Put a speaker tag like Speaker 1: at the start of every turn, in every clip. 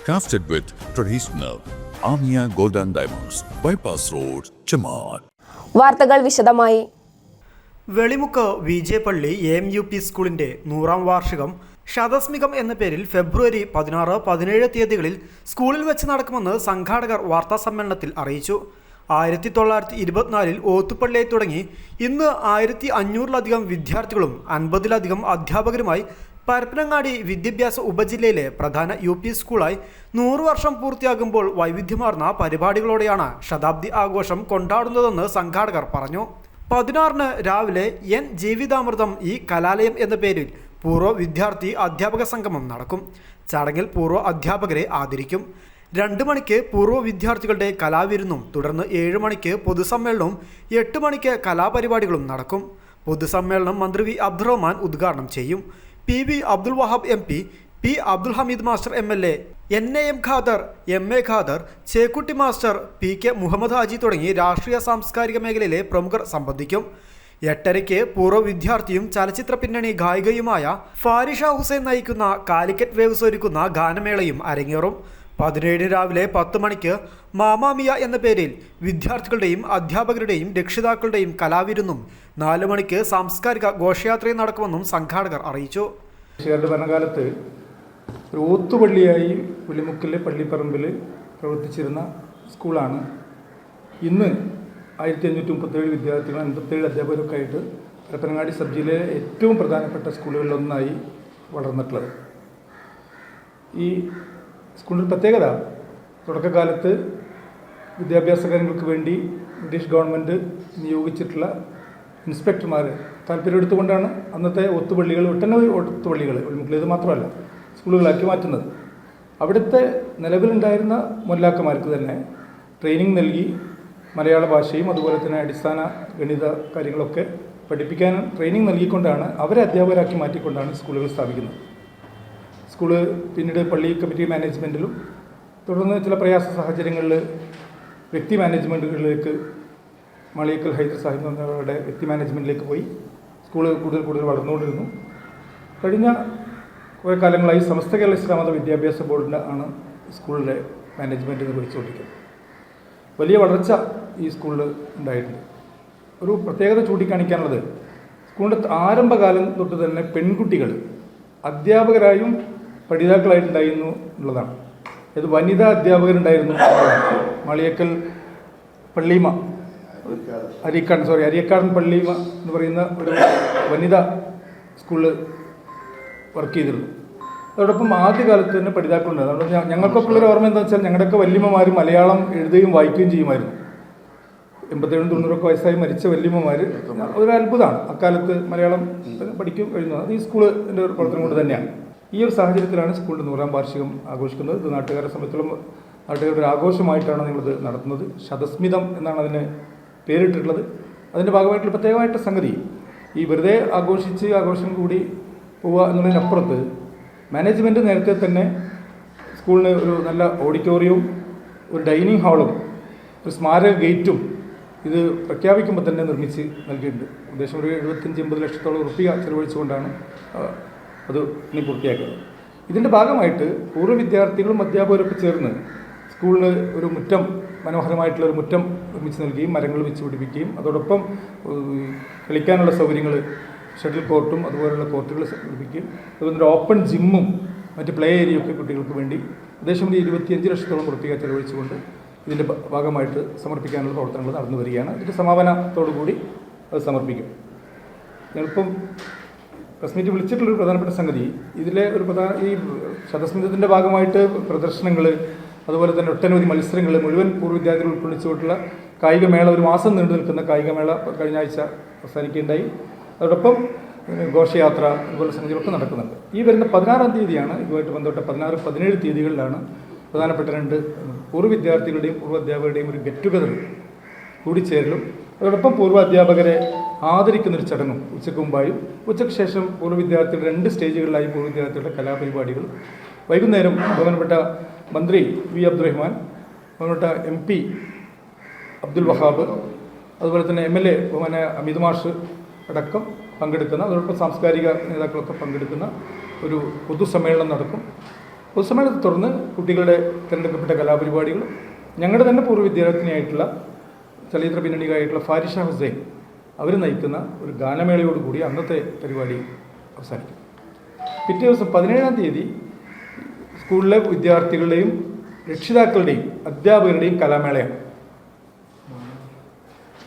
Speaker 1: Crafted with traditional Amia Golden Diamonds, Bypass Road, Chaman.
Speaker 2: വാർത്തകൾ വിശദമായി
Speaker 3: Velimukku V J Palli A M U P സ്കൂളിന്റെ നൂറാം വാർഷികം ശതസ്മികം എന്ന പേരിൽ ഫെബ്രുവരി പതിനാറ് പതിനേഴ് തീയതികളിൽ സ്കൂളിൽ വെച്ച് നടക്കുമെന്ന് സംഘാടകർ വാർത്താ സമ്മേളനത്തിൽ അറിയിച്ചു ആയിരത്തി തൊള്ളായിരത്തി ഇരുപത്തിനാലിൽ ഓത്തുപള്ളിയെ തുടങ്ങി ഇന്ന് ആയിരത്തി അഞ്ഞൂറിലധികം വിദ്യാർത്ഥികളും അൻപതിലധികം അധ്യാപകരുമായി പരപ്പനങ്ങാടി വിദ്യാഭ്യാസ ഉപജില്ലയിലെ പ്രധാന യു പി സ്കൂളായി നൂറു വർഷം പൂർത്തിയാകുമ്പോൾ വൈവിധ്യമാർന്ന പരിപാടികളോടെയാണ് ശതാബ്ദി ആഘോഷം കൊണ്ടാടുന്നതെന്ന് സംഘാടകർ പറഞ്ഞു. പതിനാറിന് രാവിലെ എൻ. ജീവിതാമൃതം ഈ കലാലയം എന്ന പേരിൽ പൂർവ വിദ്യാർത്ഥി അധ്യാപക സംഗമം നടക്കും. ചടങ്ങിൽ പൂർവ അധ്യാപകരെ ആദരിക്കും. രണ്ട് മണിക്ക് പൂർവ വിദ്യാർത്ഥികളുടെ കലാവിരുന്നും തുടർന്ന് ഏഴ് മണിക്ക് പൊതുസമ്മേളനവും എട്ട് മണിക്ക് കലാപരിപാടികളും നടക്കും. പൊതുസമ്മേളനം മന്ത്രി വി അബ്ദുറഹ്മാൻ ഉദ്ഘാടനം ചെയ്യും. P V Abdul Wahab M P P Abdul Hameed master M L A N A M Khader M A Khader Chekkutty master P K Muhammad Haji തുടങ്ങി രാഷ്ട്രീയ സാംസ്കാരിക മേഖലയിലെ പ്രമുഖർ സംബന്ധിക്കും. എട്ടരയ്ക്ക് പൂർവ വിദ്യാർത്ഥിയും ചലച്ചിത്ര പിന്നണി ഗായികയുമായ ഫാരിഷ ഹുസൈൻ നയിക്കുന്ന കാലിക്കറ്റ് വേവ്സ് ഒരുക്കുന്ന ഗാനമേളയും അരങ്ങേറും. പതിനേഴ് രാവിലെ പത്ത് മണിക്ക് മാമാമിയ എന്ന പേരിൽ വിദ്യാർത്ഥികളുടെയും അധ്യാപകരുടെയും രക്ഷിതാക്കളുടെയും കലാവിരുന്നും നാലു മണിക്ക് സാംസ്കാരിക ഘോഷയാത്രയും നടക്കുമെന്നും സംഘാടകർ അറിയിച്ചു.
Speaker 4: ഭരണകാലത്ത് ഒരു ഓത്തുപള്ളിയായി പുലിമുക്കിലെ പള്ളിപ്പറമ്പിൽ പ്രവർത്തിച്ചിരുന്ന സ്കൂളാണ്. ഇന്ന് ആയിരത്തി അഞ്ഞൂറ്റി മുപ്പത്തേഴ് വിദ്യാർത്ഥികൾ അൻപത്തേഴ് അധ്യാപകരൊക്കെ ആയിട്ട് പരപ്പനങ്ങാടി സബ് ജില്ലയിലെ ഏറ്റവും പ്രധാനപ്പെട്ട സ്കൂളുകളിലൊന്നായി വളർന്നിട്ടുള്ളത്. ഈ സ്കൂളിന്റെ പ്രത്യേകത തുടക്കകാലത്ത് വിദ്യാഭ്യാസ കാര്യങ്ങൾക്ക് വേണ്ടി ബ്രിട്ടീഷ് ഗവൺമെന്റ് നിയോഗിച്ചിട്ടുള്ള ഇൻസ്പെക്ടർമാർ താല്പര്യം എടുത്തുകൊണ്ടാണ് അന്നത്തെ ഒത്തുപള്ളികൾ ഒട്ടനവധി ഒത്തുപള്ളികൾ ഇത് മാത്രമല്ല സ്കൂളുകളാക്കി മാറ്റുന്നത്. അവിടുത്തെ നിലവിലുണ്ടായിരുന്ന മുല്ലാക്കന്മാർക്ക് തന്നെ ട്രെയിനിങ് നൽകി മലയാള ഭാഷയും അതുപോലെ തന്നെ അടിസ്ഥാന ഗണിത കാര്യങ്ങളൊക്കെ പഠിപ്പിക്കാൻ ട്രെയിനിങ് നൽകിക്കൊണ്ടാണ് അവരെ അധ്യാപകരാക്കി മാറ്റിക്കൊണ്ടാണ് സ്കൂളുകൾ സ്ഥാപിക്കുന്നത്. സ്കൂൾ പിന്നീട് പള്ളി കമ്മിറ്റി മാനേജ്മെന്റിലും തുടർന്ന് ചില പ്രയാസ സാഹചര്യങ്ങളിൽ വ്യക്തി മാനേജ്മെന്റുകളിലേക്ക് മളിയക്കൽ ഹൈദർ സാഹിബ് എന്നിവരുടെ വ്യക്തി മാനേജ്മെന്റിലേക്ക് പോയി. സ്കൂൾ കൂടുതൽ കൂടുതൽ വളർന്നുകൊണ്ടിരുന്നു. കഴിഞ്ഞ കുറേ കാലങ്ങളായി സമസ്ത കേരള ഇസ്ലാമത വിദ്യാഭ്യാസ ബോർഡിന്റെ ആണ് സ്കൂളിലെ മാനേജ്മെന്റ് നിർവഹിച്ചുകൊണ്ടിരിക്കുന്നത് വലിയ വളർച്ച ഈ സ്കൂളിൽ ഉണ്ടായിട്ടുണ്ട്. ഒരു പ്രത്യേകത ചൂണ്ടിക്കാണിക്കാനുള്ളത് സ്കൂളിന്റെ ആരംഭകാലം തൊട്ട് തന്നെ പെൺകുട്ടികൾ അധ്യാപകരായും പഠിതാക്കളായിട്ടുണ്ടായിരുന്നു എന്നുള്ളതാണ്. ഇത് വനിതാ അധ്യാപകരുണ്ടായിരുന്നു എന്നുള്ളതാണ്. മാളിയേക്കൽ പള്ളിമ. അരിക്കാടൻ സോറി അരിയക്കാടൻ പള്ളിമ എന്ന് പറയുന്ന ഒരു വനിതാ സ്കൂളിൽ വർക്ക് ചെയ്തിരുന്നു. അതോടൊപ്പം ആദ്യകാലത്ത് തന്നെ പഠിതാക്കളുണ്ട്. അതുകൊണ്ട് ഞ- ഞങ്ങൾക്കൊക്കെ ഉള്ളൊരു ഓർമ്മ എന്താണെന്ന് വെച്ചാൽ ഞങ്ങളുടെയൊക്കെ വല്യമ്മമാർ മലയാളം എഴുതുകയും വായിക്കുകയും ചെയ്യുമായിരുന്നു. എൺപത്തേഴും തൊണ്ണൂറൊക്കെ വയസ്സായി മരിച്ച വല്യമ്മമാർ ഒരു അത്ഭുതമാണ് അക്കാലത്ത് മലയാളം പഠിക്കും എഴുതുന്നത് അത് ഈ സ്കൂളിന്റെ ഒരു പ്രവർത്തനം കൊണ്ട് തന്നെയാണ്. ഈ ഒരു സാഹചര്യത്തിലാണ് സ്കൂളിന്റെ നൂറാം വാർഷികം ആഘോഷിക്കുന്നത്. ഇത് നാട്ടുകാരെ സംബന്ധിച്ചോളം നാട്ടുകാരുടെ ഒരു ആഘോഷമായിട്ടാണ് നിങ്ങളിത് നടത്തുന്നത്. ശതസ്മിതം എന്നാണ് അതിന് പേരിട്ടിട്ടുള്ളത്. അതിന്റെ ഭാഗമായിട്ടുള്ള പ്രത്യേകമായിട്ട് സംഗതി ഈ വെറുതെ ആഘോഷിച്ച് ആഘോഷം കൂടി പോവുക എന്നുള്ളതിനപ്പുറത്ത് മാനേജ്മെന്റ് നേരത്തെ തന്നെ സ്കൂളിന് ഒരു നല്ല ഓഡിറ്റോറിയവും ഒരു ഡൈനിങ് ഹാളും ഒരു സ്മാരക ഗേറ്റും ഇത് പ്രഖ്യാപിക്കുമ്പോൾ തന്നെ നിർമ്മിച്ച് നൽകിയിട്ടുണ്ട്. ഉദ്ദേശം ഒരു എഴുപത്തഞ്ച് എൺപത് ലക്ഷത്തോളം റുപ്യ ചെലവഴിച്ചുകൊണ്ടാണ് അത് ഇനി പൂർത്തിയാക്കുന്നത് ഇതിന്റെ ഭാഗമായിട്ട് പൂർവ വിദ്യാർത്ഥികളും അധ്യാപകരൊക്കെ ചേർന്ന് സ്കൂളിന് ഒരു മുറ്റം മനോഹരമായിട്ടുള്ള ഒരു മുറ്റം നിർമ്മിച്ച് നൽകുകയും മരങ്ങൾ വെച്ച് പിടിപ്പിക്കുകയും അതോടൊപ്പം കളിക്കാനുള്ള സൗകര്യങ്ങൾ ഷട്ടിൽ കോർട്ടും അതുപോലെയുള്ള കോർട്ടുകൾ പിടിപ്പിക്കുകയും അതുപോലെ ഒരു ഓപ്പൺ ജിമ്മും മറ്റ് പ്ലേ ഏരിയയൊക്കെ കുട്ടികൾക്ക് വേണ്ടി ഏകദേശം ഒരു ഇരുപത്തിയഞ്ച് ലക്ഷത്തോളം പ്രത്യേക ചെലവഴിച്ചുകൊണ്ട് ഇതിന്റെ ഭാഗമായിട്ട് സമർപ്പിക്കാനുള്ള പ്രവർത്തനങ്ങൾ നടന്നു വരികയാണ്. ഇതിന്റെ സമാപനത്തോടു കൂടി അത് സമർപ്പിക്കും. ഞങ്ങളിപ്പം പ്രസ് മീറ്റ് വിളിച്ചിട്ടുള്ളൊരു പ്രധാനപ്പെട്ട സംഗതി ഇതിലെ ഒരു പ്രധാന ഈ ശതസ്മിതത്തിന്റെ ഭാഗമായിട്ട് പ്രദർശനങ്ങൾ അതുപോലെ തന്നെ ഒട്ടനവധി മത്സരങ്ങൾ മുഴുവൻ പൂർവ വിദ്യാർത്ഥികൾ ഉൾക്കൊള്ളിച്ചുകൊണ്ടുള്ള കായികമേള ഒരു മാസം നീണ്ടു നിൽക്കുന്ന കായികമേള കഴിഞ്ഞ ആഴ്ച അവസാനിക്കുകയുണ്ടായി. അതോടൊപ്പം ഘോഷയാത്ര അതുപോലെ സംഗതികളൊക്കെ നടക്കുന്നുണ്ട്. ഈ വരുന്ന പതിനാറാം തീയതിയാണ് ഇതുമായിട്ട് ബന്ധപ്പെട്ട പതിനാറ് പതിനേഴ് തീയതികളിലാണ് പ്രധാനപ്പെട്ട രണ്ട് പൂർവ വിദ്യാർത്ഥികളുടെയും പൂർവ അധ്യാപകരുടെയും ഒരു ഗെറ്റ് ടുഗദർ കൂടിച്ചേരലും അതോടൊപ്പം പൂർവ അധ്യാപകരെ ആദരിക്കുന്നൊരു ചടങ്ങും ഉച്ചയ്ക്ക് മുമ്പായും ഉച്ചയ്ക്ക് ശേഷം പൂർവ വിദ്യാർത്ഥികളുടെ രണ്ട് സ്റ്റേജുകളിലായി പൂർവ വിദ്യാർത്ഥികളുടെ കലാപരിപാടികൾ. വൈകുന്നേരം ബഹുമാനപ്പെട്ട മന്ത്രി വി അബ്ദുറഹ്മാൻ ബഹുമാനപ്പെട്ട എം പി അബ്ദുൽ വഹാബ് അതുപോലെ തന്നെ എം എൽ എ ബഹുമാന അമിത് മാഷ് അടക്കം പങ്കെടുക്കുന്ന അതോടൊപ്പം സാംസ്കാരിക നേതാക്കളൊക്കെ പങ്കെടുക്കുന്ന ഒരു പൊതുസമ്മേളനം നടക്കും. പൊതുസമ്മേളനത്തെ തുടർന്ന് കുട്ടികളുടെ തിരഞ്ഞെടുക്കപ്പെട്ട കലാപരിപാടികൾ ഞങ്ങളുടെ തന്നെ പൂർവ വിദ്യാർത്ഥിനിയായിട്ടുള്ള ചലച്ചിത്ര പിന്നണികായിട്ടുള്ള ഫാരിഷ ഹുസൈൻ അവർ നയിക്കുന്ന ഒരു ഗാനമേളയോടുകൂടി അന്നത്തെ പരിപാടി അവസാനിക്കും. പിറ്റേ ദിവസം പതിനേഴാം തീയതി സ്കൂളിലെ വിദ്യാർത്ഥികളുടെയും രക്ഷിതാക്കളുടെയും അധ്യാപകരുടെയും കലാമേളയാണ്.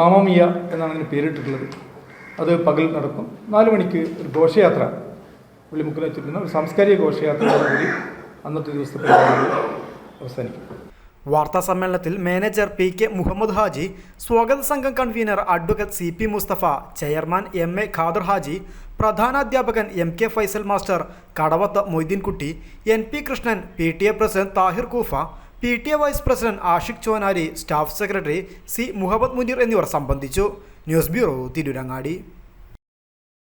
Speaker 4: മാമാമിയ എന്നാണ് അതിന് പേരിട്ടിട്ടുള്ളത്. അത് പകൽ നടക്കും. നാല് മണിക്ക് ഒരു ഘോഷയാത്ര. വെള്ളിമുക്കിൽ എത്തിക്കുന്ന ഒരു സാംസ്കാരിക ഘോഷയാത്രയോടുകൂടി അന്നത്തെ ദിവസത്തെ അവസാനിക്കും.
Speaker 3: വാർത്താ സമ്മേളനത്തിൽ manager P K Muhammad Haji സ്വാഗത സംഘം convener advocate C P Mustafa chairman M A Khader Haji പ്രധാനാധ്യാപകൻ M K Faisal master Kadavath Moideenkutty N P Krishnan P T A president Tahir Koofa P T A vice president Ashiq Chonari staff secretary C Muhammad Muneer എന്നിവർ സംബന്ധിച്ചു. News bureau Tirurangadi.